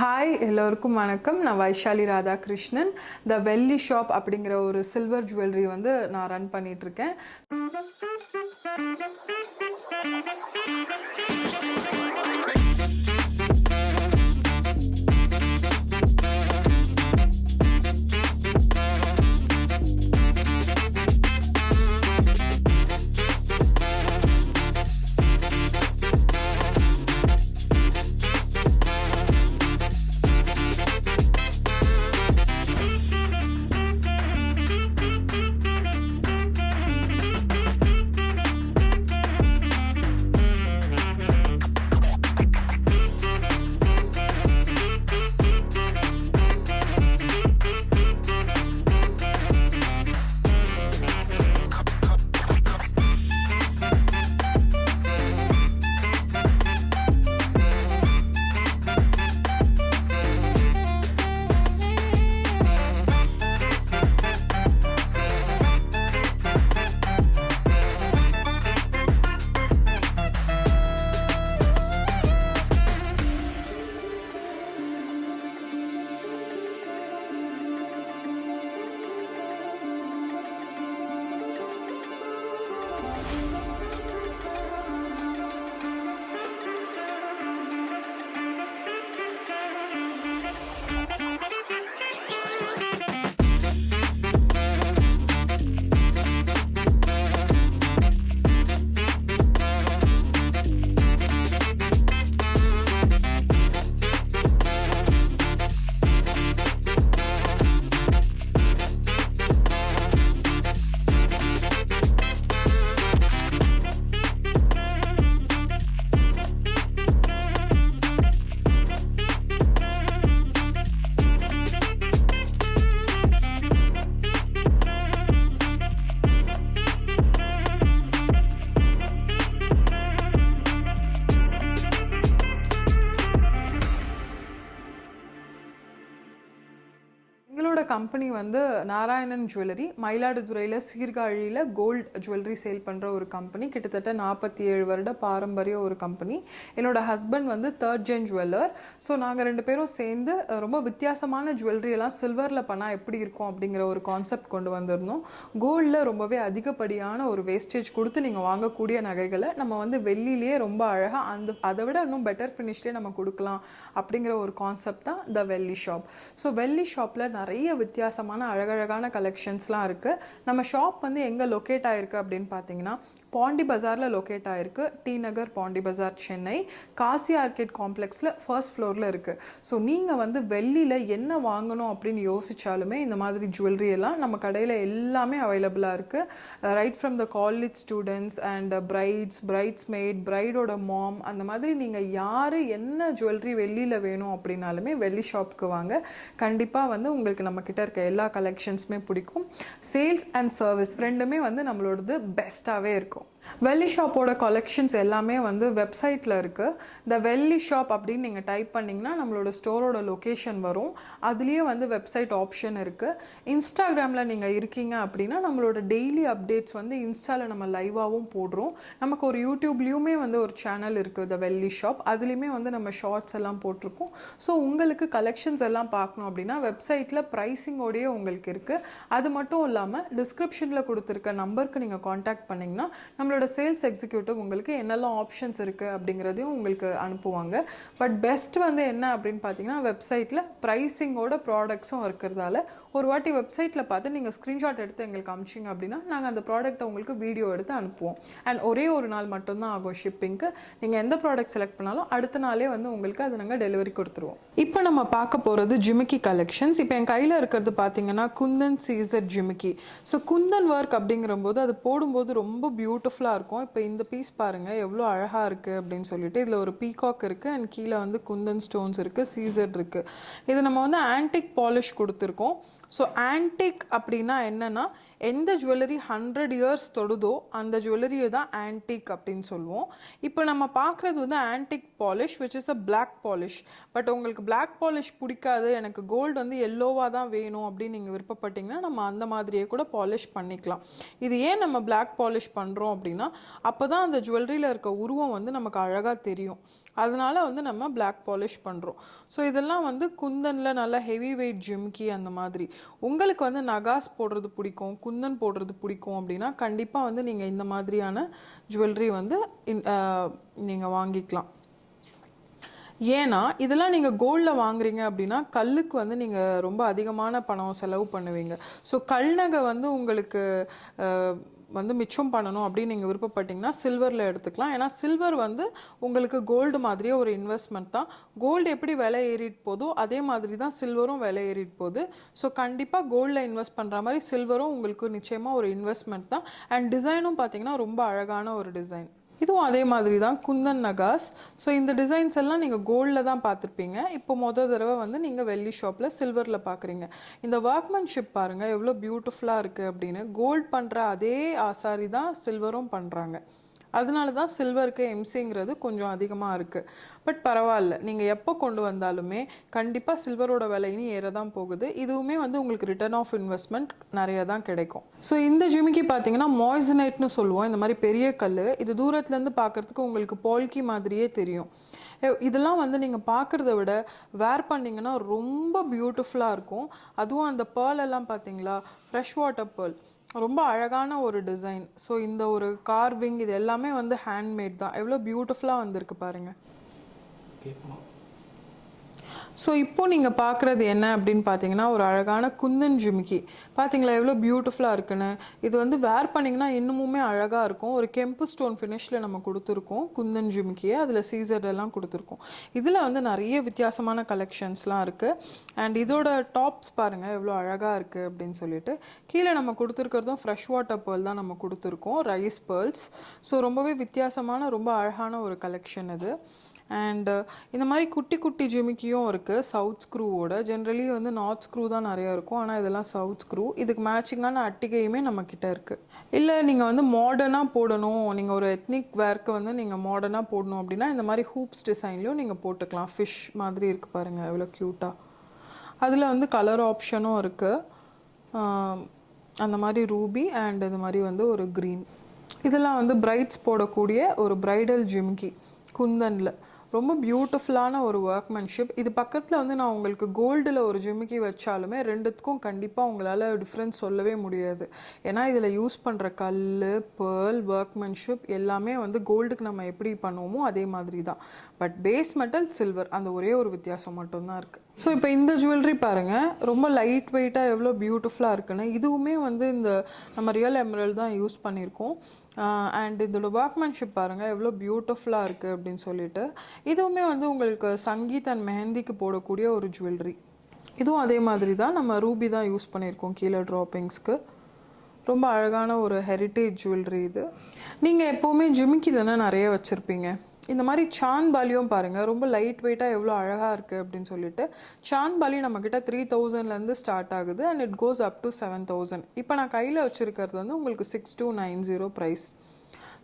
Hi எல்லோருக்கும் வணக்கம். நான் வைஷாலி ராதாகிருஷ்ணன். த வெள்ளி ஷாப் அப்படிங்கிற ஒரு சில்வர் ஜுவல்லரி வந்து நான் ரன் பண்ணிகிட்ருக்கேன் இருக்கேன் நாராயணன் ஜுவல்லரி மயிலாடுதுறையில் சீர்காழியில் கோல்ட் ஜுவல்லரி சேல் பண்ணுற ஒரு கம்பெனி கிட்டத்தட்ட நாற்பத்தி ஏழு வருட பாரம்பரிய ஒரு கம்பெனி என்னோட ஹஸ்பண்ட் வந்து தேர்ட் ஜென் ஜுவல்லர் ஸோ நாங்கள் ரெண்டு பேரும் சேர்ந்து ரொம்ப வித்தியாசமான ஜுவல்லரி எல்லாம் சில்வரில் பண்ணால் எப்படி இருக்கும் அப்படிங்கிற ஒரு கான்செப்ட் கொண்டு வந்திருந்தோம். கோல்டில் ரொம்பவே அதிகப்படியான ஒரு வேஸ்டேஜ் கொடுத்து நீங்கள் வாங்கக்கூடிய நகைகளை நம்ம வந்து வெள்ளிலேயே ரொம்ப அழகாக அந்த அதை விட இன்னும் பெட்டர் ஃபினிஷ்லேயே நம்ம கொடுக்கலாம் அப்படிங்கிற ஒரு கான்செப்ட் தான் த வெள்ளி ஷாப் ஸோ வெள்ளி ஷாப்பில் நிறைய வித்தியாசமான அழகழகான கலெக்ஷன்ஸ்லாம் இருக்குது நம்ம ஷாப் வந்து எங்கே லொக்கேட் ஆயிருக்கு அப்படின்னு பார்த்தீங்கன்னா பாண்டி பஜாரில் லொக்கேட் ஆகிருக்கு டி நகர் பாண்டி பஜார் சென்னை. காசி ஆர்கேட் காம்ப்ளெக்ஸில் ஃபர்ஸ்ட் ஃப்ளோரில் இருக்குது ஸோ நீங்கள் வந்து வெள்ளியில் என்ன வாங்கணும் அப்படின்னு யோசித்தாலுமே இந்த மாதிரி ஜுவல்லரி எல்லாம் நம்ம கடையில் எல்லாமே அவைலபிளாக இருக்குது right from the college students and brides bridesmaid பிரைடோட மாம் அந்த மாதிரி நீங்கள் யார் என்ன ஜுவல்லரி வெள்ளியில் வேணும் அப்படின்னாலுமே வெள்ளி ஷாப்புக்கு வாங்க. கண்டிப்பாக வந்து உங்களுக்கு நம்மக்கிட்ட இருக்க எல்லா கலெக்ஷன்ஸுமே பிடிக்கும். சேல்ஸ் அண்ட் சர்வீஸ் ரெண்டுமே வந்து நம்மளோடது பெஸ்ட்டாகவே இருக்கும். இருக்கும் வெள்ளி ஷாப்போட கலெக்ஷன்ஸ் எல்லாமே வந்து வெப்சைட்டில் இருக்குது இந்த வெள்ளி ஷாப் அப்படின்னு நீங்கள் டைப் பண்ணிங்கன்னா நம்மளோட ஸ்டோரோட லொக்கேஷன் வரும். அதுலேயே வந்து வெப்சைட் ஆப்ஷன் இருக்குது இன்ஸ்டாகிராமில் நீங்கள் இருக்கீங்க அப்படின்னா நம்மளோட டெய்லி அப்டேட்ஸ் வந்து இன்ஸ்டாவில் நம்ம லைவாகவும் போடுறோம். நமக்கு ஒரு யூடியூப்லேயுமே வந்து ஒரு சேனல் இருக்குது த வெள்ளி ஷாப் அதுலேயுமே வந்து நம்ம ஷார்ட்ஸ் எல்லாம் போட்டிருக்கோம். ஸோ உங்களுக்கு கலெக்ஷன்ஸ் எல்லாம் பார்க்கணும் அப்படின்னா வெப்சைட்டில் ப்ரைஸிங்கோடையே உங்களுக்கு இருக்குது அது மட்டும் இல்லாமல் டிஸ்கிரிப்ஷனில் கொடுத்துருக்க நம்பருக்கு நீங்கள் காண்டாக்ட் பண்ணிங்கன்னா நம்மளோட சேல்ஸ் எக்ஸிக்யூட்டிவ் உங்களுக்கு என்னெல்லாம் ஆப்ஷன்ஸ் இருக்குது அப்படிங்கிறதையும் உங்களுக்கு அனுப்புவாங்க. பட் பெஸ்ட் வந்து என்ன அப்படின்னு பார்த்தீங்கன்னா வெப்சைட்டில் ப்ரைஸிங்கோட ப்ராடக்ட்ஸும் இருக்கிறதால ஒரு வாட்டி வெப்சைட்டில் பார்த்து நீங்கள் ஸ்க்ரீன்ஷாட் எடுத்து எங்களுக்கு அமிச்சிங்க அப்படின்னா நாங்கள் அந்த ப்ராடக்ட்டை உங்களுக்கு வீடியோ எடுத்து அனுப்புவோம். அண்ட் ஒரே ஒரு நாள் மட்டும்தான் ஆகும் ஷிப்பிங்க்கு நீங்கள் எந்த ப்ராடக்ட் செலக்ட் பண்ணாலும் அடுத்த நாளே வந்து உங்களுக்கு அதை நாங்கள் டெலிவரி கொடுத்துருவோம். இப்போ நம்ம பார்க்க போகிறது ஜிமிக்கி கலெக்ஷன்ஸ் இப்போ என் கையில் இருக்கிறது பார்த்தீங்கன்னா குந்தன் சீசர் ஜிமிக்கி. ஸோ குந்தன் ஒர்க் அப்படிங்கிறபோது அது போடும்போது ரொம்ப பியூட்டிஃபுல் பியூட்டிஃபுல்லாக இருக்கும். இப்போ இந்த பீஸ் பாருங்கள் எவ்வளோ அழகாக இருக்குது அப்படின்னு சொல்லிட்டு இதில் ஒரு பீகாக் இருக்குது அண்ட் கீழே வந்து குந்தன் ஸ்டோன்ஸ் இருக்குது சீசர் இருக்குது இது நம்ம வந்து ஆன்டிக் பாலிஷ் கொடுத்துருக்கோம். ஸோ ஆன்டிக் அப்படின்னா என்னென்னா எந்த ஜுவல்லரி ஹண்ட்ரட் இயர்ஸ் தொடுதோ அந்த ஜுவல்லரியை தான் ஆன்டிக் அப்படின்னு சொல்லுவோம். இப்போ நம்ம பார்க்குறது வந்து antique polish which is a black polish but உங்களுக்கு பிளாக் பாலிஷ் பிடிக்காது எனக்கு கோல்டு வந்து எல்லோவாக தான் வேணும் அப்படின்னு நீங்கள் விருப்பப்பட்டீங்கன்னா நம்ம அந்த மாதிரியே கூட பாலிஷ் பண்ணிக்கலாம். இது ஏன் நம்ம பிளாக் பாலிஷ் பண்ணுறோம் அப்படின்னா அப்போ தான் அந்த ஜுவல்லரியில் இருக்க உருவம் வந்து நமக்கு அழகாக தெரியும். அதனால வந்து நம்ம பிளாக் பாலிஷ் பண்ணுறோம் ஸோ இதெல்லாம் வந்து குந்தனில் நல்லா ஹெவி வெயிட் ஜிம்கி அந்த மாதிரி. உங்களுக்கு வந்து நகாஸ் போடுறது பிடிக்கும் குந்தன் போடுறது பிடிக்கும் அப்படின்னா கண்டிப்பாக வந்து நீங்கள் இந்த மாதிரியான ஜுவல்லரி வந்து நீங்கள் வாங்கிக்கலாம். ஏன்னா இதெல்லாம் நீங்கள் கோல்டில் வாங்குறீங்க அப்படின்னா கல்லுக்கு வந்து நீங்கள் ரொம்ப அதிகமான பணம் செலவு பண்ணுவீங்க. ஸோ கல் நகை வந்து உங்களுக்கு வந்து மிச்சம் பண்ணணும் அப்படின்னு நீங்கள் விருப்பப்பட்டீங்கன்னா சில்வரில் எடுத்துக்கலாம். ஏன்னா சில்வர் வந்து உங்களுக்கு கோல்டு மாதிரியே ஒரு இன்வெஸ்ட்மெண்ட் தான். கோல்டு எப்படி விலை ஏறிட்டு போதோ அதே மாதிரி தான் சில்வரும் விலை ஏறிட்டு போகுது. ஸோ கண்டிப்பாக கோல்டில் இன்வெஸ்ட் பண்ணுற மாதிரி சில்வரும் உங்களுக்கு நிச்சயமாக ஒரு இன்வெஸ்ட்மெண்ட் தான். அண்ட் டிசைனும் பார்த்தீங்கன்னா ரொம்ப அழகான ஒரு டிசைன் இதுவும் அதே மாதிரி தான் குந்தன் நகாஸ். ஸோ இந்த டிசைன்ஸ் எல்லாம் நீங்கள் கோல்டில் தான் பார்த்துருப்பீங்க. இப்போ மொதல் தடவை வந்து நீங்கள் வெள்ளி ஷாப்பில் சில்வரில் பார்க்குறீங்க. இந்த ஒர்க்மன்ஷிப் பாருங்கள் எவ்வளோ பியூட்டிஃபுல்லாக இருக்குது அப்படின்னு. கோல்ட் பண்ணுற அதே ஆசாரி தான் சில்வரும் பண்ணுறாங்க அதனால தான் சில்வருக்கு எம்சிங்கிறது கொஞ்சம் அதிகமாக இருக்குது பட் பரவாயில்ல. நீங்கள் எப்போ கொண்டு வந்தாலுமே கண்டிப்பாக சில்வரோட விலை ஏற தான் போகுது. இதுவுமே வந்து உங்களுக்கு ரிட்டர்ன் ஆஃப் இன்வெஸ்ட்மெண்ட் நிறைய தான் கிடைக்கும். ஸோ இந்த ஜிமிக்கு பார்த்தீங்கன்னா மாய்சனைட்னு சொல்லுவோம். இந்த மாதிரி பெரிய கல் இது தூரத்துலேருந்து பார்க்குறதுக்கு உங்களுக்கு போல்கி மாதிரியே தெரியும். இதெல்லாம் வந்து நீங்கள் பார்க்குறத விட வேர் பண்ணிங்கன்னா ரொம்ப பியூட்டிஃபுல்லாக இருக்கும். அதுவும் அந்த பேர்லெல்லாம் பார்த்தீங்களா ஃப்ரெஷ் வாட்டர் பேர்ல் ரொம்ப அழகான ஒரு டிசைன் ஸோ இந்த ஒரு கார்விங் இது எல்லாமே வந்து ஹேண்ட்மேட் தான். எவ்வளோ பியூட்டிஃபுல்லாக வந்திருக்கு பாருங்கள் கேட்கணும் ஸோ இப்போ நீங்கள் பார்க்குறது என்ன அப்படின்னு பார்த்தீங்கன்னா ஒரு அழகான குந்தன் ஜிமிக்கி. பார்த்தீங்களா எவ்வளோ பியூட்டிஃபுல்லாக இருக்குன்னு? இது வந்து வேர் பண்ணிங்கன்னா இன்னுமுமே அழகாக இருக்கும். ஒரு கெம்பு ஸ்டோன் ஃபினிஷில் நம்ம கொடுத்துருக்கோம் குந்தன் ஜிமிக்கியை. அதில் சீசர் எல்லாம் கொடுத்துருக்கோம். இதில் வந்து நிறைய வித்தியாசமான கலெக்ஷன்ஸ்லாம் இருக்குது அண்ட் இதோட டாப்ஸ் பாருங்கள் எவ்வளோ அழகாக இருக்குது அப்படின்னு சொல்லிட்டு. கீழே நம்ம கொடுத்துருக்கிறதும் ஃப்ரெஷ் வாட்டர் பேர்ல் தான் நம்ம கொடுத்துருக்கோம் ரைஸ் பேர்ல்ஸ் ஸோ ரொம்பவே வித்தியாசமான ரொம்ப அழகான ஒரு கலெக்ஷன் இது. அண்டு uh, இந்த மாதிரி குட்டி குட்டி ஜிமிக்கியும் இருக்குது சவுத் ஸ்க்ரூவோட ஜென்ரலி வந்து நார்த் ஸ்க்ரூ தான் நிறையா இருக்கும். ஆனால் இதெல்லாம் சவுத் ஸ்க்ரூ இதுக்கு மேட்சிங்கான அட்டிகையுமே நம்மக்கிட்ட இருக்குது இல்லை நீங்கள் வந்து மாடர்னாக போடணும். நீங்கள் ஒரு எத்னிக் வேர்க்கு வந்து நீங்கள் மாடர்னாக போடணும் அப்படின்னா இந்த மாதிரி ஹூப்ஸ் டிசைன்லையும் நீங்கள் போட்டுக்கலாம். ஃபிஷ் மாதிரி இருக்குது பாருங்கள் எவ்வளோ க்யூட்டாக அதில் வந்து கலர் ஆப்ஷனும் இருக்குது அந்த மாதிரி ரூபி அண்ட் இது மாதிரி வந்து ஒரு க்ரீன் இதெல்லாம் வந்து பிரைட்ஸ் போடக்கூடிய ஒரு பிரைடல் ஜிம்கி குந்தனில். ரொம்ப பியூட்டிஃபுல்லான ஒரு ஒர்க்மேன்ஷிப் இது பக்கத்தில் வந்து நான் உங்களுக்கு கோல்டில் ஒரு ஜிமிக்கி வச்சாலுமே ரெண்டுத்துக்கும் கண்டிப்பாக உங்களால் டிஃப்ரென்ஸ் சொல்லவே முடியாது. ஏன்னா இதில் யூஸ் பண்ணுற கல் பேர்ல் ஒர்க்மேன்ஷிப் எல்லாமே வந்து கோல்டுக்கு நம்ம எப்படி பண்ணுவோமோ அதே மாதிரி தான் பட் பேஸ் மெட்டல் சில்வர் அந்த ஒரே ஒரு வித்தியாசம் மட்டும்தான் இருக்குது ஸோ இப்போ இந்த ஜுவல்லரி பாருங்கள் ரொம்ப லைட் வெயிட்டாக எவ்வளோ பியூட்டிஃபுல்லாக இருக்குன்னு. இதுவுமே வந்து இந்த நம்ம ரியல் எமரல் தான் யூஸ் பண்ணியிருக்கோம். அண்ட் இதோட ஒர்க்மேன்ஷிப் பாருங்கள் எவ்வளோ பியூட்டிஃபுல்லாக இருக்குது அப்படின்னு சொல்லிட்டு. இதுவுமே வந்து உங்களுக்கு சங்கீத் அண்ட் மெஹந்திக்கு போடக்கூடிய ஒரு ஜுவல்லரி இதுவும் அதே மாதிரி தான். நம்ம ரூபி தான் யூஸ் பண்ணியிருக்கோம் கீழே ட்ராப்பிங்ஸ்க்கு ரொம்ப அழகான ஒரு ஹெரிட்டேஜ் ஜுவல்லரி இது. நீங்கள் எப்போவுமே ஜிமிக்கி தானே நிறைய வச்சுருப்பீங்க? இந்த மாதிரி சான் பாலியும் பாருங்கள் ரொம்ப லைட் வெயிட்டாக எவ்வளோ அழகாக இருக்குது அப்படின்னு சொல்லிட்டு. சான் பாலி நம்மக்கிட்ட த்ரீ தௌசண்ட்லேருந்து ஸ்டார்ட் ஆகுது. And it goes up to seven thousand இப்போ நான் கையில் வச்சுருக்கிறது வந்து உங்களுக்கு six two nine zero price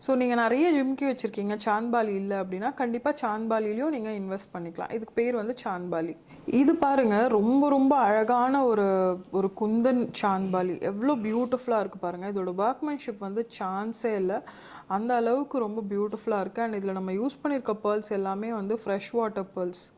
so நீங்கள் நிறைய ஜிம்கி வச்சுருக்கீங்க சாந்த்பாலி இல்லை அப்படின்னா கண்டிப்பாக சாந்த்பாலிலையும் நீங்கள் இன்வெஸ்ட் பண்ணிக்கலாம். இதுக்கு பேர் வந்து சாந்த்பாலி இது பாருங்க ரொம்ப ரொம்ப அழகான ஒரு ஒரு குந்தன் சாந்த்பாலி எவ்வளோ பியூட்டிஃபுல்லாக இருக்குது பாருங்கள் இதோட ஒர்க்மேன்ஷிப் வந்து சான்ஸே இல்லை. அந்த அளவுக்கு ரொம்ப பியூட்டிஃபுல்லாக இருக்குது அண்ட் இதில் நம்ம யூஸ் பண்ணியிருக்க பேர்ல்ஸ் எல்லாமே வந்து ஃப்ரெஷ் வாட்டர் பேர்ல்ஸ்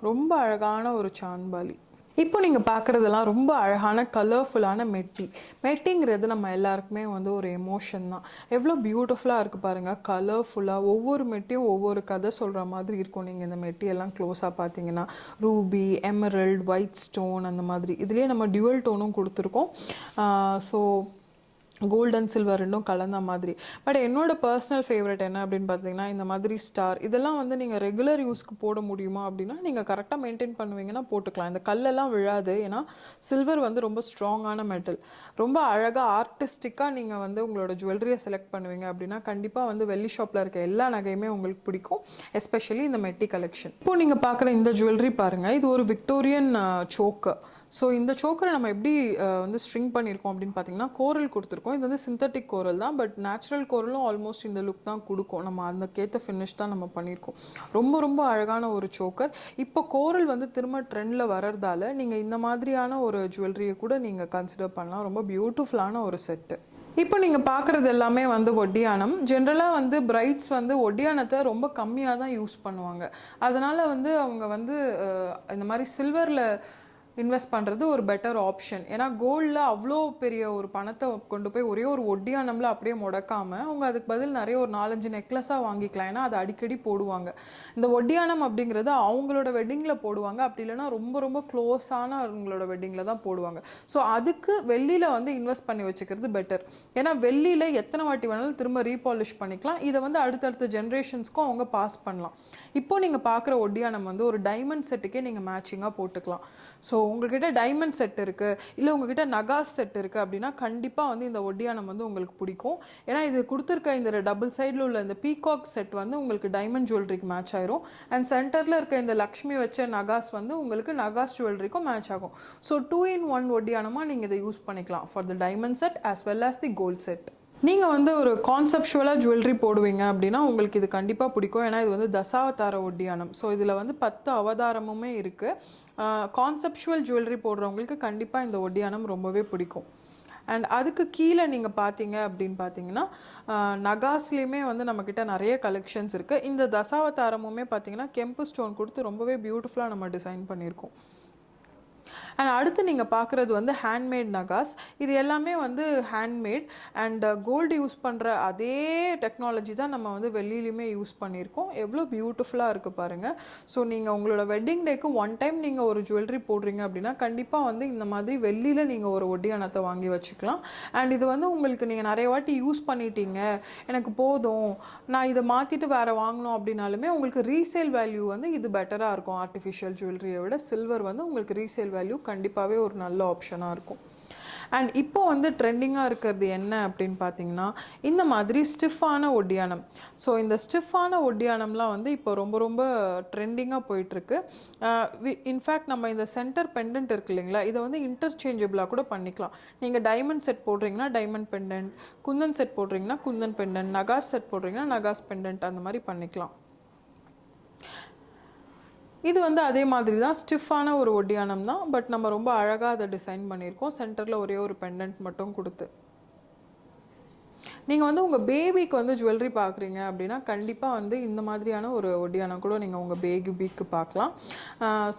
ரொம்ப அழகான ஒரு சாந்த்பாலி இப்போ நீங்கள் பார்க்குறதெல்லாம் ரொம்ப அழகான கலர்ஃபுல்லான மெட்டி. மெட்டிங்கிறது நம்ம எல்லாருக்குமே வந்து ஒரு எமோஷன் தான். எவ்வளோ பியூட்டிஃபுல்லாக இருக்குது பாருங்கள் கலர்ஃபுல்லாக ஒவ்வொரு மெட்டியும் ஒவ்வொரு கதை சொல்கிற மாதிரி இருக்கும். நீங்கள் இந்த மெட்டி எல்லாம் க்ளோஸாக பார்த்தீங்கன்னா ரூபி எமரல்ட் ஒயிட் ஸ்டோன் அந்த மாதிரி. இதுலேயே நம்ம டியூவல் டோனும் கொடுத்துருக்கோம். ஸோ கோல்டன் அண்ட் சில்வர் ரெண்டும் கலந்த மாதிரி. பட் என்னோட பர்சனல் ஃபேவரட் என்ன அப்படின்னு பார்த்தீங்கன்னா இந்த மாதிரி ஸ்டார் இதெல்லாம் வந்து நீங்கள் ரெகுலர் யூஸ்க்கு போட முடியுமா அப்படின்னா நீங்கள் கரெக்டாக மெயின்டைன் பண்ணுவீங்கன்னா போட்டுக்கலாம். இந்த கல்லெல்லாம் விழாது. ஏன்னா சில்வர் வந்து ரொம்ப ஸ்ட்ராங்கான மெட்டல் ரொம்ப அழகாக ஆர்டிஸ்டிக்காக நீங்கள் வந்து உங்களோட ஜுவல்லரியை செலக்ட் பண்ணுவீங்க அப்படின்னா கண்டிப்பாக வந்து வெள்ளி ஷாப்பில் இருக்க எல்லா நகையுமே உங்களுக்கு பிடிக்கும். எஸ்பெஷலி இந்த மெட்டி கலெக்ஷன் இப்போ நீங்கள் பார்க்குற இந்த ஜுவல்லரி பாருங்கள் இது ஒரு விக்டோரியன் சோக்கு ஸோ இந்த சோக்கரை நம்ம எப்படி வந்து ஸ்ட்ரிங் பண்ணியிருக்கோம் அப்படின்னு பார்த்தீங்கன்னா கோரல் கொடுத்துருக்கோம். இது வந்து சிந்தட்டிக் கோரல் தான். பட் நேச்சுரல் கோரலும் ஆல்மோஸ்ட் இந்த லுக் தான் கொடுக்கும். நம்ம அதுக்கேற்ற ஃபினிஷ் தான் நம்ம பண்ணியிருக்கோம் ரொம்ப ரொம்ப அழகான ஒரு சோக்கர் இப்போ கோரல் வந்து திரும்ப ட்ரெண்டில் வர்றதால நீங்கள் இந்த மாதிரியான ஒரு ஜுவல்லரியை கூட நீங்கள் கன்சிடர் பண்ணலாம். ரொம்ப பியூட்டிஃபுல்லான ஒரு செட்டு இப்போ நீங்கள் பார்க்குறது எல்லாமே வந்து ஒட்டியானம் ஜென்ரலாக வந்து பிரைட்ஸ் வந்து ஒட்டியானத்தை ரொம்ப கம்மியாக தான் யூஸ் பண்ணுவாங்க. அதனால் வந்து அவங்க வந்து இந்த மாதிரி சில்வரில் இன்வெஸ்ட் பண்ணுறது ஒரு பெட்டர் ஆப்ஷன் ஏன்னா கோல்டில் அவ்வளோ பெரிய ஒரு பணத்தை கொண்டு போய் ஒரே ஒரு ஒட்டியானம்ல அப்படியே முடக்காமல் அவங்க அதுக்கு பதில் நிறைய ஒரு நாலஞ்சு நெக்லஸாக வாங்கிக்கலாம். ஏன்னா அது அடிக்கடி போடுவாங்க. இந்த ஒட்டியானம் அப்படிங்கிறது அவங்களோட வெட்டிங்கில் போடுவாங்க. அப்படி இல்லைன்னா ரொம்ப ரொம்ப க்ளோஸான அவங்களோட வெட்டிங்கில் தான் போடுவாங்க. ஸோ அதுக்கு வெள்ளியில் வந்து இன்வெஸ்ட் பண்ணி வச்சுக்கிறது பெட்டர் ஏன்னா வெள்ளியில் எத்தனை வாட்டி வேணாலும் திரும்ப ரீபாலிஷ் பண்ணிக்கலாம். இதை வந்து அடுத்தடுத்த ஜென்ரேஷன்ஸ்க்கும் அவங்க பாஸ் பண்ணலாம். இப்போ நீங்கள் பார்க்குற ஒட்டியானம் வந்து ஒரு டைமண்ட் செட்டுக்கே நீங்கள் மேட்சிங்காக போட்டுக்கலாம். ஸோ உங்ககிட்ட டைமண்ட் செட் இருக்குது இல்லை உங்ககிட்ட நகாஸ் செட் இருக்குது அப்படின்னா கண்டிப்பாக வந்து இந்த ஒட்டியானம் வந்து உங்களுக்கு பிடிக்கும். ஏன்னா இது கொடுத்துருக்க இந்த டபுள் சைடில் உள்ள இந்த பீகாக் செட் வந்து உங்களுக்கு டைமண்ட் ஜுவல்லரிக்கு மேட்ச் ஆயிரும். அண்ட் சென்டரில் இருக்க இந்த லக்ஷ்மி வச்ச நகாஸ் வந்து உங்களுக்கு நகாஸ் ஜுவல்லரிக்கும் மேட்ச் ஆகும். ஸோ டூ இன் ஒன் ஒட்டியானமாக நீங்கள் இதை யூஸ் பண்ணிக்கலாம் for the diamond set as well as the gold set நீங்கள் வந்து ஒரு கான்செப்ஷுவலாக ஜுவல்லரி போடுவீங்க அப்படின்னா உங்களுக்கு இது கண்டிப்பாக பிடிக்கும். ஏன்னா இது வந்து தசாவதார ஒட்டியானம் ஸோ இதில் வந்து பத்து அவதாரமுமே இருக்குது கான்செப்ஷுவல் ஜுவல்லரி போடுறவங்களுக்கு கண்டிப்பாக இந்த ஒட்டியானம் ரொம்பவே பிடிக்கும். அண்ட் அதுக்கு கீழே நீங்கள் பார்த்தீங்க அப்படின்னு பார்த்தீங்கன்னா நகாஸ்லேயுமே வந்து நம்மக்கிட்ட நிறைய கலெக்ஷன்ஸ் இருக்குது இந்த தசாவதாரமுமே பார்த்தீங்கன்னா கெம்பு ஸ்டோன் கொடுத்து ரொம்பவே பியூட்டிஃபுல்லாக நம்ம டிசைன் பண்ணியிருக்கோம். அண்ட் அடுத்து நீங்கள் பார்க்குறது வந்து ஹேண்ட்மேட் நகாஸ். இது எல்லாமே வந்து ஹேண்ட்மேட் அண்ட் கோல்டு யூஸ் பண்ணுற அதே டெக்னாலஜி தான் நம்ம வந்து வெளியிலையுமே யூஸ் பண்ணியிருக்கோம். எவ்வளோ பியூட்டிஃபுல்லாக இருக்குது பாருங்கள் ஸோ நீங்கள் உங்களோட வெட்டிங் டேக்கு ஒன் டைம் நீங்கள் ஒரு ஜுவல்லரி போடுறீங்க அப்படின்னா கண்டிப்பாக வந்து இந்த மாதிரி வெள்ளியில் நீங்கள் ஒரு ஒட்டியானத்தை வாங்கி வச்சுக்கலாம். அண்ட் இது வந்து உங்களுக்கு நீங்கள் நிறைய வாட்டி யூஸ் பண்ணிட்டீங்க. எனக்கு போதும். நான் இதை மாற்றிட்டு வேறு வாங்கணும் அப்படின்னாலுமே உங்களுக்கு ரீசேல் வேல்யூ வந்து இது பெட்டராக இருக்கும். ஆர்டிஃபிஷியல் ஜுவல்லரியை விட சில்வர் வந்து உங்களுக்கு ரீசேல் வேல்யூ கண்டிப்பாகவே ஒரு நல்ல ஆப்ஷனாக இருக்கும். அண்ட் இப்போ வந்து ட்ரெண்டிங்காக இருக்கிறது என்ன அப்படின்னு பார்த்தீங்கன்னா இந்த மாதிரி ஸ்டிஃபான ஒட்டியானம் ஸோ இந்த ஸ்டிஃபான ஒட்டியானம்லாம் வந்து இப்போ ரொம்ப ரொம்ப ட்ரெண்டிங்காக போயிட்டுருக்கு. இன்ஃபேக்ட் நம்ம இந்த சென்டர் பெண்டன்ட் இருக்கு இல்லைங்களா இதை வந்து இன்டர்சேஞ்சபிளாக கூட பண்ணிக்கலாம். நீங்கள் டைமண்ட் செட் போடுறீங்கன்னா டைமண்ட் பெண்டன்ட் குந்தன் செட் போடுறீங்கன்னா குந்தன் பெண்டன்ட் நகாஸ் செட் போடுறீங்கன்னா நகாஸ் பெண்டன்ட் அந்த மாதிரி பண்ணிக்கலாம். இது வந்து அதே மாதிரி தான் ஸ்டிஃபான ஒரு ஒட்டியானம் தான் பட் நம்ம ரொம்ப அழகாக அதை டிசைன் பண்ணியிருக்கோம். சென்டரில் ஒரே ஒரு பெண்டன்ட் மட்டும் கொடுத்து. நீங்கள் வந்து உங்கள் பேபிக்கு வந்து ஜுவல்லரி பார்க்குறீங்க அப்படின்னா கண்டிப்பாக வந்து இந்த மாதிரியான ஒரு ஒட்டியானா கூட நீங்கள் உங்கள் பேபிக்கு பார்க்கலாம்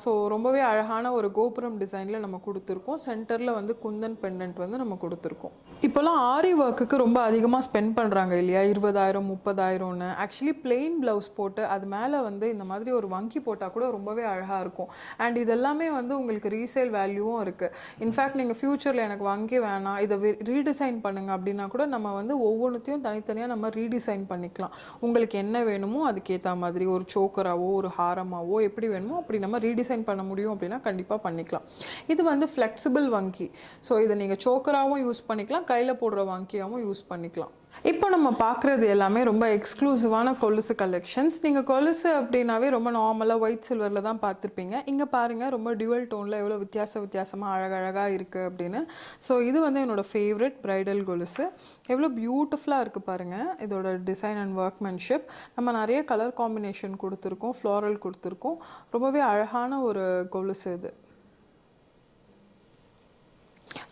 ஸோ ரொம்பவே அழகான ஒரு கோபுரம் டிசைனில் நம்ம கொடுத்துருக்கோம். சென்டரில் வந்து குந்தன் பெண்டன்ட் வந்து நம்ம கொடுத்துருக்கோம். இப்போல்லாம் ஆரி ஒர்க்குக்கு ரொம்ப அதிகமாக ஸ்பெண்ட் பண்ணுறாங்க இல்லையா? இருபதாயிரம் முப்பதாயிரம்னு. ஆக்சுவலி பிளெயின் ப்ளவுஸ் போட்டு அது மேலே வந்து இந்த மாதிரி ஒரு வங்கி போட்டால் கூட ரொம்பவே அழகாக இருக்கும். அண்ட் இதெல்லாமே வந்து உங்களுக்கு ரீசேல் வேல்யூவும் இருக்குது இன்ஃபேக்ட் நீங்கள் ஃப்யூச்சரில் எனக்கு வங்கி வேணாம் இதை ரீடிசைன் பண்ணுங்க அப்படின்னா கூட நம்ம வந்து ஒவ்வொன்றுத்தையும் தனித்தனியாக நம்ம ரீடிசைன் பண்ணிக்கலாம். உங்களுக்கு என்ன வேணுமோ அதுக்கேற்ற மாதிரி ஒரு சோக்கராவோ ஒரு ஹாரமாவோ எப்படி வேணுமோ அப்படி நம்ம ரீடிசைன் பண்ண முடியும் அப்படின்னா கண்டிப்பாக பண்ணிக்கலாம். இது வந்து ஃப்ளெக்சிபிள் வங்கி. ஸோ இதை நீங்கள் சோக்கராகவும் யூஸ் பண்ணிக்கலாம் கையில் போடுற வங்கியாகவும் யூஸ் பண்ணிக்கலாம். இப்போ நம்ம பார்க்குறது எல்லாமே ரொம்ப எக்ஸ்க்ளூசிவான கொலுசு கலெக்ஷன்ஸ் நீங்கள் கொலுசு அப்படின்னாவே ரொம்ப நார்மலாக ஒயிட் சில்வரில் தான் பார்த்துருப்பீங்க. இங்கே பாருங்கள் ரொம்ப டியூவல் டோனில் எவ்வளோ வித்தியாச வித்தியாசமாக அழகழகாக இருக்குது அப்படின்னு. ஸோ இது வந்து என்னோடய ஃபேவரட் ப்ரைடல் கொலுசு. எவ்வளோ பியூட்டிஃபுல்லாக இருக்குது பாருங்கள் இதோட டிசைன் அண்ட் ஒர்க்மேன்ஷிப் நம்ம நிறைய கலர் காம்பினேஷன் கொடுத்துருக்கோம் ஃப்ளாரல் கொடுத்துருக்கோம். ரொம்பவே அழகான ஒரு கொலுசு இது.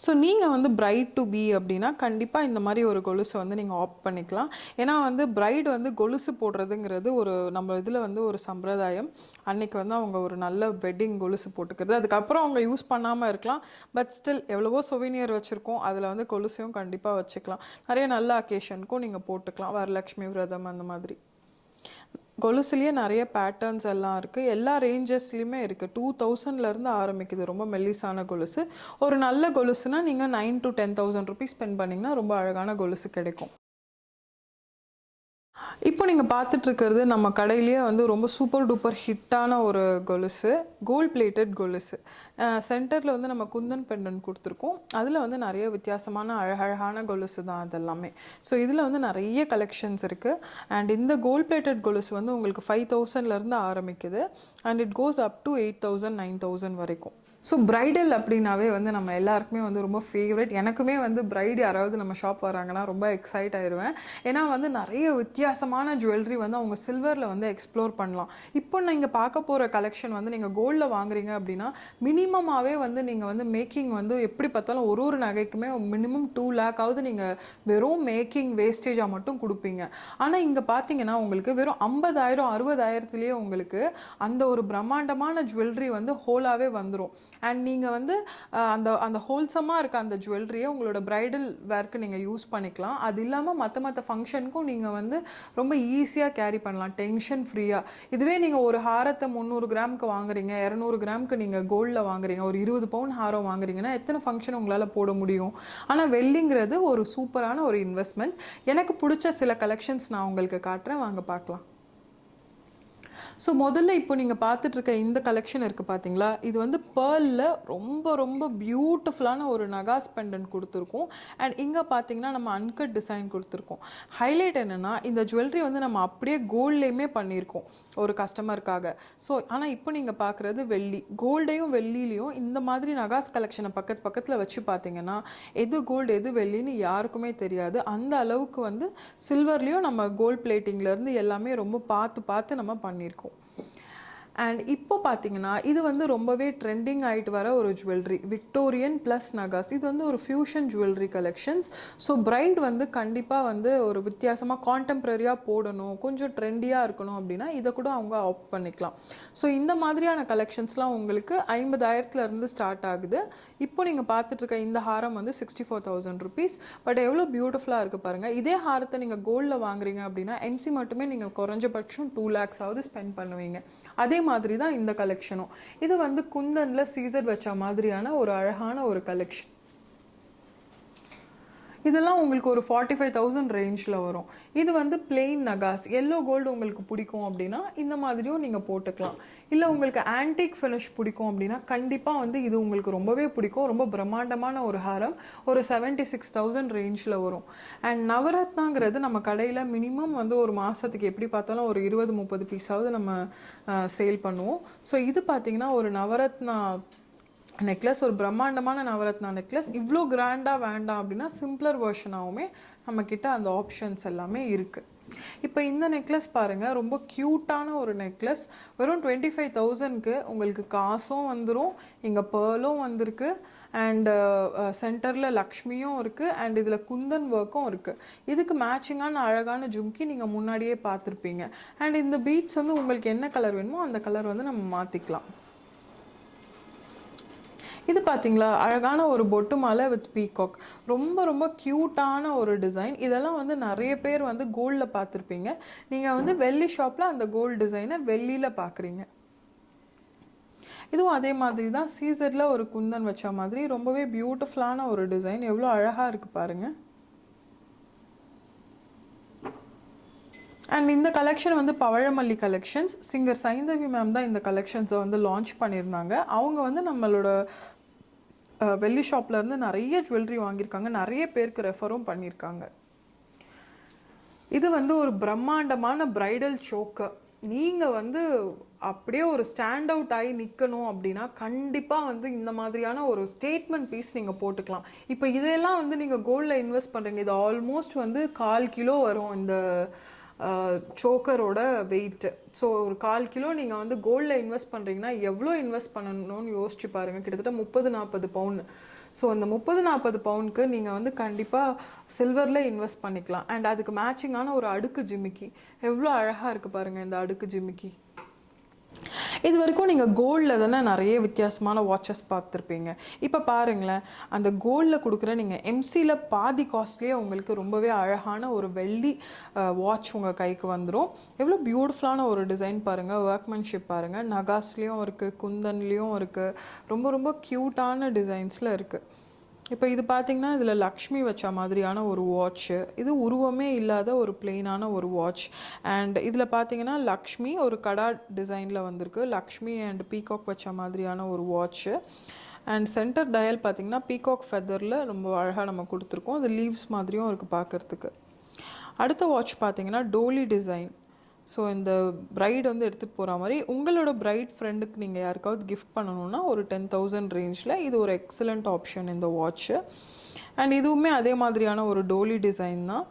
ஸோ நீங்கள் வந்து பிரைட் டு பி அப்படின்னா கண்டிப்பாக இந்த மாதிரி ஒரு கொலுசை வந்து நீங்கள் ஆப்ட் பண்ணிக்கலாம். ஏன்னா வந்து பிரைட் வந்து கொலுசு போடுறதுங்கிறது ஒரு நம்ம இதில் வந்து ஒரு சம்பிரதாயம். அன்னைக்கு வந்து அவங்க ஒரு நல்ல வெட்டிங் கொலுசு போட்டுக்கிறது. அதுக்கப்புறம் அவங்க யூஸ் பண்ணாமல் இருக்கலாம். பட் ஸ்டில் எவ்வளவோ சொவினியர் வச்சுருக்கோம். அதில் வந்து கொலுசையும் கண்டிப்பாக வச்சுக்கலாம். நிறைய நல்ல அக்கேஷனுக்கும் நீங்கள் போட்டுக்கலாம். வரலட்சுமி விரதம் அந்த மாதிரி. கொலுசுலேயே நிறைய பேட்டர்ன்ஸ் எல்லாம் இருக்குது எல்லா ரேஞ்சஸ்லையுமே இருக்குது டூ தௌசண்ட்லேருந்து ஆரம்பிக்குது. ரொம்ப மெல்லிசான கொலுசு. ஒரு நல்ல கொலுசுனால் நீங்கள் nine to ten thousand rupees spend பண்ணிங்கன்னா ரொம்ப அழகான கொலுசு கிடைக்கும். இப்போ நீங்கள் பார்த்துட்டு இருக்கிறது நம்ம கடையிலேயே வந்து ரொம்ப சூப்பர் டூப்பர் ஹிட்டான ஒரு கொலுசு கோல்ட் பிளேட்டட் கொலுசு. சென்டரில் வந்து நம்ம குந்தன் பெண்டன் கொடுத்துருக்கோம். அதில் வந்து நிறைய வித்தியாசமான அழகழகான கொலுசு தான் அதெல்லாமே. ஸோ இதில் வந்து நிறைய கலெக்ஷன்ஸ் இருக்குது அண்ட் இந்த கோல்ட் பிளேட்டட் கொலுசு வந்து உங்களுக்கு ஃபைவ் தௌசண்ட்லேருந்து ஆரம்பிக்குது. And it goes up to eight thousand nine thousand வரைக்கும். ஸோ பிரைடல் அப்படின்னாவே வந்து நம்ம எல்லாருக்குமே வந்து ரொம்ப ஃபேவரட் எனக்குமே வந்து பிரைடு யாராவது நம்ம ஷாப் வராங்கன்னா ரொம்ப எக்ஸைட் ஆயிடுவேன் ஏன்னா வந்து நிறைய வித்தியாசமான ஜுவல்லரி வந்து அவங்க சில்வரில் வந்து எக்ஸ்ப்ளோர் பண்ணலாம். இப்போ நீங்கள் பார்க்க போகிற கலெக்ஷன் வந்து நீங்கள் கோல்டில் வாங்குறீங்க அப்படின்னா மினிமமாகவே வந்து நீங்கள் வந்து மேக்கிங் வந்து எப்படி பார்த்தாலும் ஒரு ஒரு நகைக்குமே மினிமம் டூ லேக்காவது நீங்கள் வெறும் மேக்கிங் வேஸ்டேஜாக மட்டும் கொடுப்பீங்க. ஆனால் இங்கே பார்த்தீங்கன்னா உங்களுக்கு வெறும் ஐம்பதாயிரம் அறுபதாயிரத்துலேயே உங்களுக்கு அந்த ஒரு பிரம்மாண்டமான ஜுவல்லரி வந்து ஹோலாகவே வந்துடும் அண்ட் நீங்கள் வந்து அந்த அந்த ஹோல்சமாக இருக்க அந்த ஜுவல்லரியை உங்களோட ப்ரைடல் வேர்க்கு நீங்கள் யூஸ் பண்ணிக்கலாம். அது இல்லாமல் மற்ற மற்ற ஃபங்க்ஷனுக்கும் நீங்கள் வந்து ரொம்ப ஈஸியாக கேரி பண்ணலாம். டென்ஷன் ஃப்ரீயாக இதுவே நீங்கள் ஒரு ஹாரத்தை முந்நூறு கிராமுக்கு வாங்குறீங்க இரநூறு கிராமுக்கு நீங்கள் கோல்டில் வாங்குறீங்க ஒரு இருபது பவுன் ஹாரம் வாங்குறீங்கன்னா எத்தனை ஃபங்க்ஷன் உங்களால் போட முடியும்? ஆனால் வெள்ளிங்கிறது ஒரு சூப்பரான ஒரு இன்வெஸ்ட்மெண்ட் எனக்கு பிடிச்ச சில கலெக்ஷன்ஸ் நான் உங்களுக்கு காட்டுறேன். வாங்க பார்க்கலாம். ஸோ முதல்ல இப்போ நீங்கள் பார்த்துட்டு இருக்க இந்த கலெக்ஷன் இருக்குது பார்த்தீங்களா? இது வந்து பேர்லில் ரொம்ப ரொம்ப பியூட்டிஃபுல்லான ஒரு நகாஸ் பெண்டன்ட் கொடுத்துருக்கோம். அண்ட் இங்கே பார்த்தீங்கன்னா நம்ம அன்கட் டிசைன் கொடுத்துருக்கோம். ஹைலைட் என்னென்னா இந்த ஜுவல்லரி வந்து நம்ம அப்படியே கோல்ட்லேயுமே பண்ணியிருக்கோம் ஒரு கஸ்டமருக்காக ஸோ ஆனால் இப்போ நீங்கள் பார்க்குறது வெள்ளி. கோல்டையும் வெள்ளிலையும் இந்த மாதிரி நகாஸ் கலெக்ஷனை பக்கத்து பக்கத்தில் வச்சு பார்த்தீங்கன்னா எது கோல்டு எது வெள்ளின்னு யாருக்குமே தெரியாது. அந்த அளவுக்கு வந்து சில்வர்லேயும் நம்ம கோல்ட் பிளேட்டிங்லேருந்து எல்லாமே ரொம்ப பார்த்து பார்த்து நம்ம பண்ணியிருக்கோம். அண்ட் இப்போ பார்த்தீங்கன்னா இது வந்து ரொம்பவே ட்ரெண்டிங் ஆகிட்டு வர ஒரு ஜுவல்லரி விக்டோரியன் ப்ளஸ் நகாஸ் இது வந்து ஒரு fusion jewellery collections so bride வந்து கண்டிப்பாக வந்து ஒரு வித்தியாசமாக கான்டெம்ப்ரரியாக போடணும் கொஞ்சம் ட்ரெண்டியாக இருக்கணும் அப்படின்னா இதை கூட அவங்க ஆப்ட் பண்ணிக்கலாம். ஸோ இந்த மாதிரியான கலெக்ஷன்ஸ்லாம் உங்களுக்கு ஐம்பதாயிரத்துல இருந்து ஸ்டார்ட் ஆகுது. இப்போ நீங்கள் பார்த்துட்ருக்க இந்த ஹாரம் வந்து sixty four thousand rupees but எவ்வளோ பியூட்டிஃபுல்லாக இருக்குது பாருங்கள் இதே ஹாரத்தை நீங்கள் கோல்டில் வாங்குறீங்க அப்படின்னா எம்சி மட்டுமே நீங்கள் குறைஞ்சபட்சம் டூ லேக்ஸாவது ஸ்பெண்ட் பண்ணுவீங்க. அதே மாதிரி தான் இந்த கலெக்ஷனும் இது வந்து குந்தனில் சீசர் வச்ச மாதிரியான ஒரு அழகான ஒரு கலெக்ஷன் இதெல்லாம் உங்களுக்கு ஒரு ஃபார்ட்டி ஃபைவ் தௌசண்ட் ரேஞ்சில் வரும். இது வந்து பிளெயின் நகாஸ். எல்லோ கோல்டு உங்களுக்கு பிடிக்கும் அப்படின்னா இந்த மாதிரியும் நீங்கள் போட்டுக்கலாம். இல்லை உங்களுக்கு ஆன்டிக் ஃபினிஷ் பிடிக்கும் அப்படின்னா கண்டிப்பாக வந்து இது உங்களுக்கு ரொம்பவே பிடிக்கும். ரொம்ப பிரம்மாண்டமான ஒரு ஹாரம். ஒரு செவன்ட்டி சிக்ஸ் தௌசண்ட் ரேஞ்சில் வரும். அண்ட் நவரத்னாங்கிறது நம்ம கடையில் மினிமம் வந்து ஒரு மாதத்துக்கு எப்படி பார்த்தாலும் ஒரு இருபது முப்பது பீஸாவது நம்ம சேல் பண்ணுவோம். ஸோ இது பார்த்தீங்கன்னா ஒரு நவரத்னா நெக்லஸ் ஒரு பிரம்மாண்டமான நவரத்னா நெக்லஸ். இவ்வளோ கிராண்டாக வேண்டாம் அப்படின்னா சிம்பிளர் வெர்ஷனாகவுமே நம்மக்கிட்ட அந்த ஆப்ஷன்ஸ் எல்லாமே இருக்குது இப்போ இந்த நெக்லஸ் பாருங்கள் ரொம்ப க்யூட்டான ஒரு நெக்லஸ். வெறும் டுவெண்ட்டி ஃபைவ் தௌசண்ட்க்கு உங்களுக்கு காசும் வந்துடும் இங்கே பேர்லும் வந்திருக்கு அண்டு சென்டரில் uh, uh, லக்ஷ்மியும் இருக்குது அண்ட் இதில் குந்தன் ஒர்க்கும் இருக்குது இதுக்கு மேட்சிங்கான அழகான ஜும்கி நீங்கள் முன்னாடியே பார்த்துருப்பீங்க. அண்ட் இந்த பீட்ஸ் வந்து உங்களுக்கு என்ன கலர் வேணுமோ அந்த கலர் வந்து நம்ம மாற்றிக்கலாம் இது பார்த்தீங்களா அழகான ஒரு பொட்டு மாலை வித் பீகாக் ரொம்ப ரொம்ப க்யூட்டான ஒரு டிசைன் இதெல்லாம் வந்து நிறைய பேர் வந்து கோல்டில் பார்த்துருப்பீங்க. நீங்கள் வந்து வெள்ளி ஷாப்பில் அந்த கோல்டு டிசைனை வெள்ளியில் பார்க்குறீங்க. இதுவும் அதே மாதிரி தான். சீசரில் ஒரு குந்தன் வச்ச மாதிரி. ரொம்பவே பியூட்டிஃபுல்லான ஒரு டிசைன் எவ்வளோ அழகாக இருக்குது பாருங்கள் அண்ட் இந்த கலெக்ஷன் வந்து Pavazhamalli collections singer Saindhavi ma'am தான் இந்த கலெக்ஷன்ஸை வந்து லான்ச் பண்ணியிருந்தாங்க. அவங்க வந்து நம்மளோட வெள்ளி ஷாப்லேருந்து நிறைய ஜுவல்லரி வாங்கியிருக்காங்க. நிறைய பேருக்கு ரெஃபரும் பண்ணியிருக்காங்க. இது வந்து ஒரு பிரம்மாண்டமான பிரைடல் சோக்கு நீங்கள் வந்து அப்படியே ஒரு ஸ்டாண்ட் அவுட் ஆகி நிற்கணும் அப்படின்னா கண்டிப்பாக வந்து இந்த மாதிரியான ஒரு ஸ்டேட்மெண்ட் பீஸ் நீங்கள் போட்டுக்கலாம். இப்போ இதெல்லாம் வந்து நீங்கள் கோல்டில் இன்வெஸ்ட் பண்ணுறீங்க இது ஆல்மோஸ்ட் வந்து கால் கிலோ வரும் இந்த சோக்கரோட வெயிட் ஸோ ஒரு கால் கிலோ நீங்கள் வந்து கோல்டில் இன்வெஸ்ட் பண்ணுறீங்கன்னா எவ்வளோ இன்வெஸ்ட் பண்ணணும்னு யோசிச்சு பாருங்கள் கிட்டத்தட்ட முப்பது நாற்பது பவுன் ஸோ இந்த முப்பது நாற்பது பவுனுக்கு நீங்கள் வந்து கண்டிப்பாக சில்வரில் இன்வெஸ்ட் பண்ணிக்கலாம். அண்ட் அதுக்கு மேட்சிங்கான ஒரு அடுக்கு ஜிமிக்கி. எவ்வளோ அழகாக இருக்குது பாருங்கள் இந்த அடுக்கு ஜிமிக்கி. இது வரைக்கும் நீங்கள் கோல்டில் தானே நிறைய வித்தியாசமான வாட்சஸ் பார்த்துருப்பீங்க. இப்போ பாருங்களேன் அந்த கோல்டில் கொடுக்குற நீங்கள் எம்சியில் பாதி காஸ்ட்லேயே உங்களுக்கு ரொம்பவே அழகான ஒரு வெள்ளி வாட்ச் உங்கள் கைக்கு வந்துடும் எவ்வளோ பியூட்டிஃபுல்லான ஒரு டிசைன் பாருங்கள் ஒர்க்மேன்ஷிப் பாருங்கள் நகாஸ்லேயும் இருக்குது குந்தன்லேயும் இருக்குது ரொம்ப ரொம்ப க்யூட்டான டிசைன்ஸில் இருக்குது இப்போ இது பார்த்தீங்கன்னா இதில் லக்ஷ்மி வச்ச மாதிரியான ஒரு வாட்ச்சு இது உருவமே இல்லாத ஒரு பிளெயினான ஒரு வாட்ச் அண்ட் இதில் பார்த்தீங்கன்னா லக்ஷ்மி ஒரு கடா டிசைனில் வந்திருக்கு. லக்ஷ்மி அண்ட் பீகாக் வச்ச மாதிரியான ஒரு வாட்ச்சு அண்ட் சென்டர் டயல் பார்த்தீங்கன்னா பீகாக் ஃபெதரில் ரொம்ப அழகாக நம்ம கொடுத்துருக்கோம். அது லீவ்ஸ் மாதிரியும் இருக்குது பார்க்குறதுக்கு அடுத்த வாட்ச் பார்த்திங்கன்னா டோலி டிசைன் ஸோ இந்த ப்ரைட் வந்து எடுத்துகிட்டு போகிற மாதிரி உங்களோட ப்ரைட் ஃப்ரெண்டுக்கு நீங்கள் யாருக்காவது கிஃப்ட் பண்ணணும்னா ஒரு டென் தௌசண்ட் ரேஞ்சில் இது ஒரு எக்ஸலண்ட் ஆப்ஷன் இந்த வாட்ச்சு அண்ட் இதுவுமே அதே மாதிரியான ஒரு டோலி டிசைன் தான்.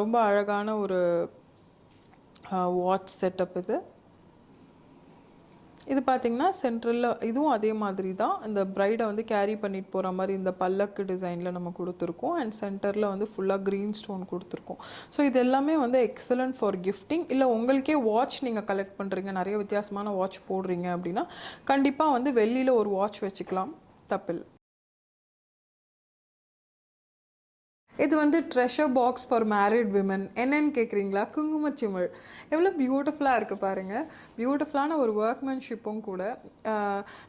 ரொம்ப அழகான ஒரு வாட்ச் செட்டப் இது. இது பார்த்தீங்கன்னா சென்ட்ரலில் இதுவும் அதே மாதிரி தான். இந்த ப்ரைடை வந்து கேரி பண்ணிட்டு போகிற மாதிரி இந்த பல்லக்கு டிசைனில் நம்ம கொடுத்துருக்கோம். அண்ட் சென்டரில் வந்து ஃபுல்லாக க்ரீன் ஸ்டோன் கொடுத்துருக்கோம். ஸோ இது எல்லாமே வந்து எக்ஸலண்ட் ஃபார் கிஃப்டிங் இல்லை உங்களுக்கே வாட்ச் நீங்கள் கலெக்ட் பண்ணுறீங்க நிறைய வித்தியாசமான வாட்ச் போடுறீங்க அப்படின்னா கண்டிப்பாக வந்து வெளியில் ஒரு வாட்ச் வச்சுக்கலாம். தப்பில்லை. இது வந்து treasure box for married women என்னன்னு கேட்குறீங்களா குங்குமச்சிமிழ் எவ்வளோ பியூட்டிஃபுல்லாக இருக்குது பாருங்கள் பியூட்டிஃபுல்லான ஒரு ஒர்க்மேன்ஷிப்பும் கூட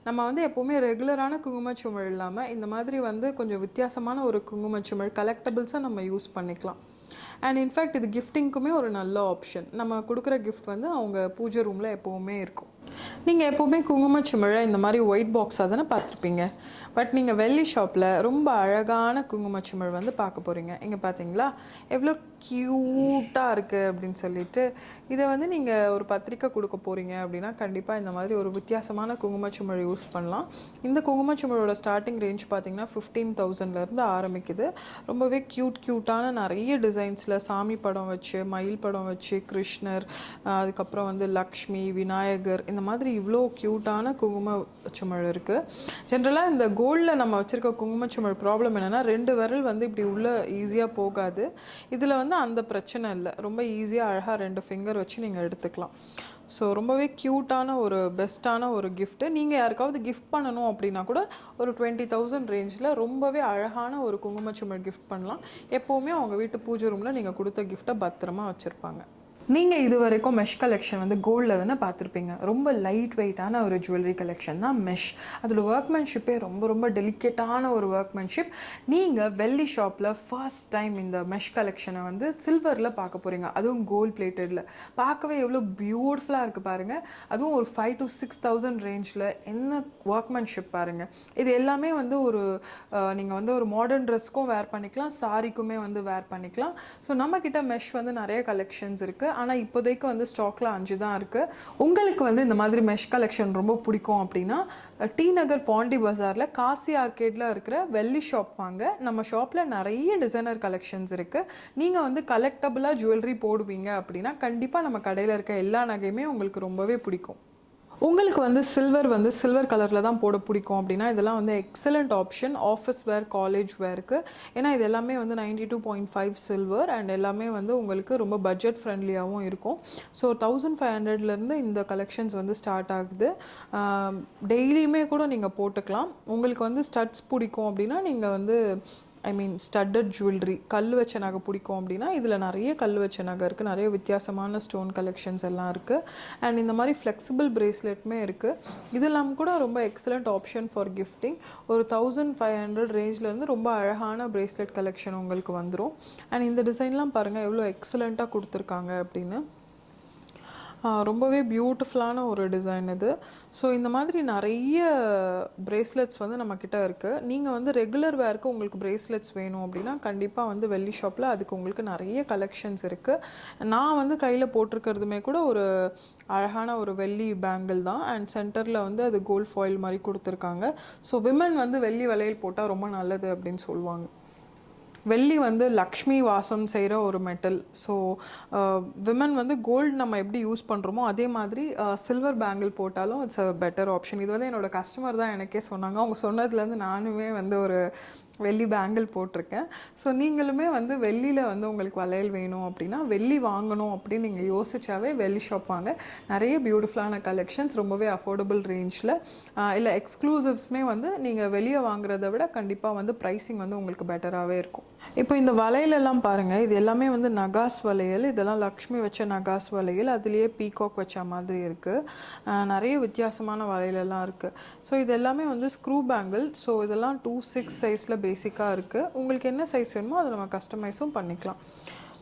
நம்ம வந்து எப்போவுமே ரெகுலரான குங்குமச்சிமிழ் இல்லாமல் இந்த மாதிரி வந்து கொஞ்சம் வித்தியாசமான ஒரு குங்குமச்சிமிழ் கலெக்டபிள்ஸாக நம்ம யூஸ் பண்ணிக்கலாம். அண்ட் இன்ஃபேக்ட் இது கிஃப்டிங்க்குமே ஒரு நல்ல ஆப்ஷன் நம்ம கொடுக்குற கிஃப்ட் வந்து அவங்க பூஜை ரூமில் எப்போவுமே இருக்கும். நீங்கள் எப்போவுமே குங்குமச்சிமிழை இந்த மாதிரி ஒயிட் பாக்ஸாக தானே பார்த்துருப்பீங்க? பட் நீங்கள் வெள்ளி ஷாப்பில் ரொம்ப அழகான குங்குமச்சிமிழ் வந்து பார்க்க போகிறீங்க இங்கே பார்த்தீங்களா? எவ்வளோ க்யூட்டாக இருக்குது அப்படின்னு சொல்லிட்டு. இதை வந்து நீங்கள் ஒரு பத்திரிக்கை கொடுக்க போகிறீங்க அப்படின்னா கண்டிப்பாக இந்த மாதிரி ஒரு வித்தியாசமான குங்குமச்சிமிழ் யூஸ் பண்ணலாம். இந்த குங்குமச்சிமிழோட ஸ்டார்டிங் ரேஞ்ச் பார்த்தீங்கன்னா ஃபிஃப்டீன் தௌசண்ட்லேருந்து ஆரம்பிக்குது. ரொம்பவே க்யூட் க்யூட்டான நிறைய டிசைன்ஸில் சாமி படம் வச்சு மயில் படம் வச்சு கிருஷ்ணர் அதுக்கப்புறம் வந்து லக்ஷ்மி விநாயகர் இந்த மாதிரி இவ்வளோ க்யூட்டான குங்குமச்சிமிழ் இருக்குது ஜென்ரலாக இந்த கோல்டில் நம்ம வச்சுருக்க குங்குமச்சுமல் ப்ராப்ளம் என்னென்னா ரெண்டு விரல் வந்து இப்படி உள்ளே ஈஸியாக போகாது. இதில் வந்து அந்த பிரச்சனை இல்லை. ரொம்ப ஈஸியாக அழகாக ரெண்டு ஃபிங்கர் வச்சு நீங்கள் எடுத்துக்கலாம். ஸோ ரொம்பவே க்யூட்டான ஒரு பெஸ்ட்டான ஒரு கிஃப்ட்டு நீங்கள் யாருக்காவது கிஃப்ட் பண்ணணும் அப்படின்னா கூட ஒரு டுவெண்ட்டி தௌசண்ட் ரேஞ்சில் ரொம்பவே அழகான ஒரு குங்குமச்சுமல் கிஃப்ட் பண்ணலாம். எப்போவுமே அவங்க வீட்டு பூஜை ரூமில் நீங்கள் கொடுத்த கிஃப்ட்டை பத்திரமா வச்சுருப்பாங்க. நீங்கள் இது வரைக்கும் மெஷ் கலெக்ஷன் வந்து கோல்டில் தானே பார்த்துருப்பீங்க. ரொம்ப லைட் வெயிட்டான ஒரு ஜுவல்லரி கலெக்ஷன் தான் மெஷ் அதில் ஒர்க்மேன்ஷிப்பே ரொம்ப ரொம்ப டெலிகேட்டான ஒரு ஒர்க்மேன்ஷிப் நீங்கள் வெள்ளி ஷாப்பில் ஃபர்ஸ்ட் டைம் இந்த மெஷ் கலெக்ஷனை வந்து சில்வரில் பார்க்க போகிறீங்க அதுவும் கோல்ட் பிளேட்டடில் பார்க்கவே எவ்வளோ பியூட்டிஃபுல்லாக இருக்குது பாருங்கள் அதுவும் ஒரு ஃபைவ் டு சிக்ஸ் தௌசண்ட் ரேஞ்சில் என்ன ஒர்க்மேன்ஷிப் பாருங்கள் இது எல்லாமே வந்து ஒரு நீங்கள் வந்து ஒரு மாடர்ன் ட்ரெஸ்க்கும் வேர் பண்ணிக்கலாம் சாரிக்குமே வந்து வேர் பண்ணிக்கலாம். ஸோ நம்மக்கிட்ட மெஷ் வந்து நிறைய கலெக்ஷன்ஸ் இருக்குது ஆனால் இப்போதைக்கு வந்து ஸ்டாக்ல அஞ்சு தான் இருக்குது உங்களுக்கு வந்து இந்த மாதிரி மெஷ் கலெக்ஷன் ரொம்ப பிடிக்கும் அப்படின்னா டி நகர் பாண்டி பஜாரில் காசி ஆர்கேடில் இருக்கிற வெள்ளி ஷாப் வாங்க. நம்ம ஷாப்பில் நிறைய டிசைனர் கலெக்ஷன்ஸ் இருக்குது நீங்கள் வந்து கலெக்டபுளாக ஜுவல்லரி போடுவீங்க அப்படின்னா கண்டிப்பாக நம்ம கடையில் இருக்க எல்லா நகையுமே உங்களுக்கு ரொம்பவே பிடிக்கும். உங்களுக்கு வந்து சில்வர் வந்து சில்வர் கலரில் தான் போட பிடிக்கும் அப்படின்னா இதெல்லாம் வந்து excellent option office wear college வேருக்கு ஏன்னா இது எல்லாமே வந்து ninety two point five silver and எல்லாமே வந்து உங்களுக்கு ரொம்ப பட்ஜெட் ஃப்ரெண்ட்லியாகவும் இருக்கும். ஸோ தௌசண்ட் ஃபைவ் ஹண்ட்ரட்லேருந்து இந்த கலெக்ஷன்ஸ் வந்து ஸ்டார்ட் ஆகுது. டெய்லியுமே கூட நீங்கள் போட்டுக்கலாம். உங்களுக்கு வந்து ஸ்டட்ஸ் பிடிக்கும் அப்படின்னா நீங்கள் வந்து ஐ மீன் ஸ்டட்டட் ஜுவல்லரி கல் வச்ச நகை பிடிக்கும் அப்படின்னா இதில் நிறைய கல் வச்ச நகை இருக்குது நிறைய வித்தியாசமான ஸ்டோன் கலெக்ஷன்ஸ் எல்லாம் இருக்குது அண்ட் இந்த மாதிரி ஃப்ளெக்சிபிள் பிரேஸ்லெட்டுமே இருக்குது இதெல்லாம் கூட ரொம்ப எக்ஸலண்ட் ஆப்ஷன் ஃபார் கிஃப்டிங் ஒரு தௌசண்ட் ஃபைவ் ஹண்ட்ரட் ரேஞ்ச்லேருந்து ரொம்ப அழகான பிரேஸ்லெட் கலெக்ஷன் உங்களுக்கு வந்துடும் அண்ட் இந்த டிசைன்லாம் பாருங்கள் எவ்வளோ எக்ஸலண்ட்டாக கொடுத்துருக்காங்க அப்படின்னு. ரொம்பவே பியூட்டிஃபுல்லான ஒரு டிசைன் இது. ஸோ இந்த மாதிரி நிறைய பிரேஸ்லெட்ஸ் வந்து நம்மக்கிட்ட இருக்குது நீங்கள் வந்து ரெகுலர் வேர்க்கு உங்களுக்கு பிரேஸ்லெட்ஸ் வேணும் அப்படின்னா கண்டிப்பாக வந்து வெள்ளி ஷாப்பில் அதுக்கு உங்களுக்கு நிறைய கலெக்ஷன்ஸ் இருக்குது நான் வந்து கையில் போட்டிருக்கிறதுமே கூட ஒரு அழகான ஒரு வெள்ளி பேங்கிள் தான். அண்ட் சென்டரில் வந்து அது கோல்ட் ஃபாயில் மாதிரி கொடுத்துருக்காங்க. ஸோ விமன் வந்து வெள்ளி வளையல் போட்டால் ரொம்ப நல்லது அப்படின்னு சொல்லுவாங்க. வெள்ளி வந்து லக்ஷ்மி வாசம் செய்கிற ஒரு மெட்டல். ஸோ விமன் வந்து கோல்டு நம்ம எப்படி யூஸ் பண்ணுறோமோ அதே மாதிரி சில்வர் பேங்கிள் போட்டாலும் இட்ஸ் அ பெட்டர் ஆப்ஷன் இது வந்து என்னோடய கஸ்டமர் தான் எனக்கே சொன்னாங்க. அவங்க சொன்னதுலேருந்து நானுமே வந்து ஒரு வெள்ளி பேங்கிள் போட்டிருக்கேன். ஸோ நீங்களுமே வந்து வெள்ளியில் வந்து உங்களுக்கு வளையல் வேணும் அப்படின்னா வெள்ளி வாங்கணும் அப்படின்னு நீங்கள் யோசிச்சாவே வெள்ளி ஷாப் வாங்க. நிறைய பியூட்டிஃபுல்லான கலெக்ஷன்ஸ் ரொம்பவே அஃபோர்டபுள் ரேஞ்சில் இல்லை எக்ஸ்க்ளூசிவ்ஸ்மே வந்து நீங்கள் வெளியே வாங்குறத விட கண்டிப்பாக வந்து ப்ரைஸிங் வந்து உங்களுக்கு பெட்டராகவே இருக்கும். இப்போ இந்த வளையலெல்லாம் பாருங்கள் இது எல்லாமே வந்து நகாஸ் வளையல் இதெல்லாம் லக்ஷ்மி வச்ச நகாஸ் வளையல் அதுலேயே பீகாக் வச்ச மாதிரி இருக்குது நிறைய வித்தியாசமான வளையலெல்லாம் இருக்குது ஸோ இது எல்லாமே வந்து ஸ்க்ரூ பேங்கிள் ஸோ இதெல்லாம் டூ சிக்ஸ் சைஸில் பேசிக்காக இருக்குது உங்களுக்கு என்ன சைஸ் வேணுமோ அதை நம்ம கஸ்டமைஸும் பண்ணிக்கலாம்.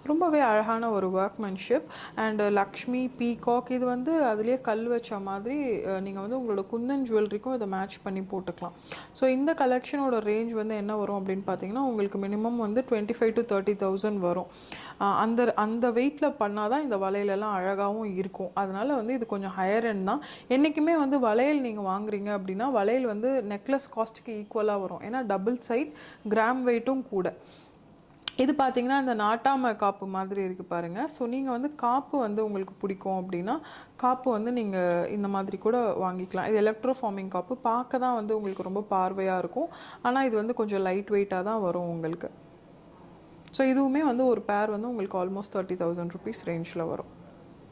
ரொம்பவே அழகான ஒரு ஒர்க்மேன்ஷிப் அண்டு லக்ஷ்மி பீகாக் இது வந்து அதுலேயே கல் வச்ச மாதிரி நீங்கள் வந்து உங்களோட குந்தன் ஜுவல்லரிக்கும் இதை மேட்ச் பண்ணி போட்டுக்கலாம். ஸோ இந்த கலெக்ஷனோட ரேஞ்ச் வந்து என்ன வரும் அப்படின்னு பார்த்தீங்கன்னா உங்களுக்கு மினிமம் வந்து twenty five to thirty thousand வரும் அந்த அந்த வெயிட்டில் பண்ணால் தான் இந்த வளையலெல்லாம் அழகாகவும் இருக்கும். அதனால் வந்து இது கொஞ்சம் ஹையர் எண்ட் தான். என்றைக்குமே வந்து வளையல் நீங்கள் வாங்குறீங்க அப்படின்னா வளையல் வந்து நெக்லஸ் காஸ்ட்டுக்கு ஈக்குவலாக வரும். ஏன்னா டபுள் சைட் கிராம் வெயிட்டும் கூட. இது பார்த்தீங்கன்னா இந்த நாட்டாம காப்பு மாதிரி இருக்குது பாருங்கள் ஸோ நீங்கள் வந்து காப்பு வந்து உங்களுக்கு பிடிக்கும் அப்படின்னா காப்பு வந்து நீங்கள் இந்த மாதிரி கூட வாங்கிக்கலாம். இது எலக்ட்ரோ ஃபார்மிங் காப்பு. பார்க்க தான் வந்து உங்களுக்கு ரொம்ப பார்வையாக இருக்கும். ஆனால் இது வந்து கொஞ்சம் லைட் வெயிட்டாக தான் வரும் உங்களுக்கு. ஸோ இதுவுமே வந்து ஒரு பேர் வந்து உங்களுக்கு ஆல்மோஸ்ட் தேர்ட்டி தௌசண்ட் ருபீஸ் ரேஞ்சில் வரும்.